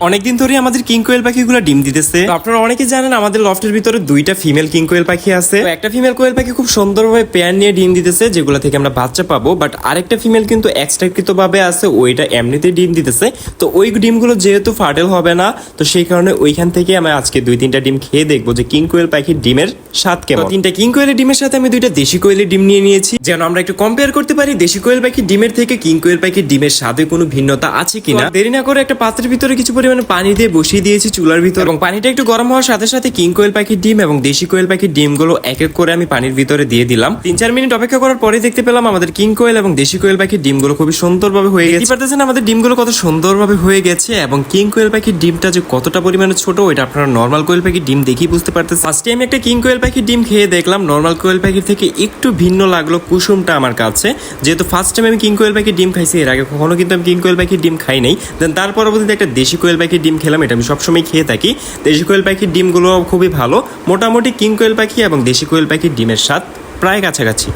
অনেকদিন ধরে আমাদের কিং কোয়েল পাখিগুলো ডিম দিতেছে। আপনারা অনেকে জানেন আমাদের লফটের ভিতরে দুইটা ফিমেল কিং কোয়েল পাখি আছে। একটা ফিমেল কোয়েল পাখি খুব সুন্দরভাবে পেয়ার নিয়ে ডিম দিতেছে যেগুলো থেকে আমরা বাচ্চা পাবো। বাট আরেকটা ফিমেল কিন্তু এক্সট্রাকৃত ভাবে আছে ওইটা এমনিতে ডিম দিতেছে। তো ওই ডিমগুলো যেহেতু ফাটেল হবে না তো সেই কারণে ওইখান থেকে আমি আজকে দুই তিনটা ডিম খেয়ে দেখব যে কিং কোয়েল পাখির ডিমের স্বাদ কেমন। তিনটা কিং কোয়েলের ডিমের সাথে আমি দুইটা দেশি কোয়েলের ডিম নিয়ে নিয়েছি। যেন আমরা একটু কম্পেয়ার করতে পারি দেশি কোয়েল পাখির ডিমের থেকে কিং কোয়েল পাখির ডিমের স্বাদে কোনো ভিন্নতা আছে কিনা? দেরি না করে একটা পাত্রের ভিতরে কিছু পরিমাণে পানি দিয়ে বসিয়ে দিয়েছি চুলার ভিতর। এবং পানিটা একটু গরম হওয়ার সাথে সাথে কিং কোয়েল পাখির ডিম এবং দেশি কোয়েল পাখির ডিমগুলো এক এক করে আমি পানির ভিতরে দিয়ে দিলাম। তিন চার মিনিট অপেক্ষা করার পরে দেখতে পেলাম আমাদের কিং কোয়েল এবং দেশি কোয়েল পাখির ডিমগুলো খুবই সুন্দরভাবে হয়ে গেছে। পারতেছেন আমাদের ডিমগুলো কত সুন্দরভাবে হয়ে গেছে এবং কিং কোয়েল পাখির ডিমটা যে কতটা পরিমাণে ছোট ওইটা আপনারা নর্মাল কোয়েল পাখির ডিম দেখেই বুঝতে পারতেছেন। ফার্স্টে আমি একটা কিং কোয়েল পাখির ডিম খেয়ে দেখলাম নর্মাল কোয়েল পাখির থেকে একটু ভিন্ন লাগল কুসুমটা আমার কাছে। যেহেতু ফার্স্ট টাইম আমি কিং কোয়েল পাখির ডিম খাইছি এর আগে কখনো কিন্তু আমি কিং কোয়েল পাখির ডিম খাই নাই। দেন তার পরবর্তীতে একটা দেশি কোয়েল পাখির ডিম খেলাম, এটা আমি সবসময় খেয়ে থাকি। দেশি কোয়েল পাখির ডিমগুলো খুবই ভালো। মোটামুটি কিং কোয়েল পাখি এবং দেশি কোয়েল পাখির ডিমের স্বাদ প্রায় কাছাকাছি।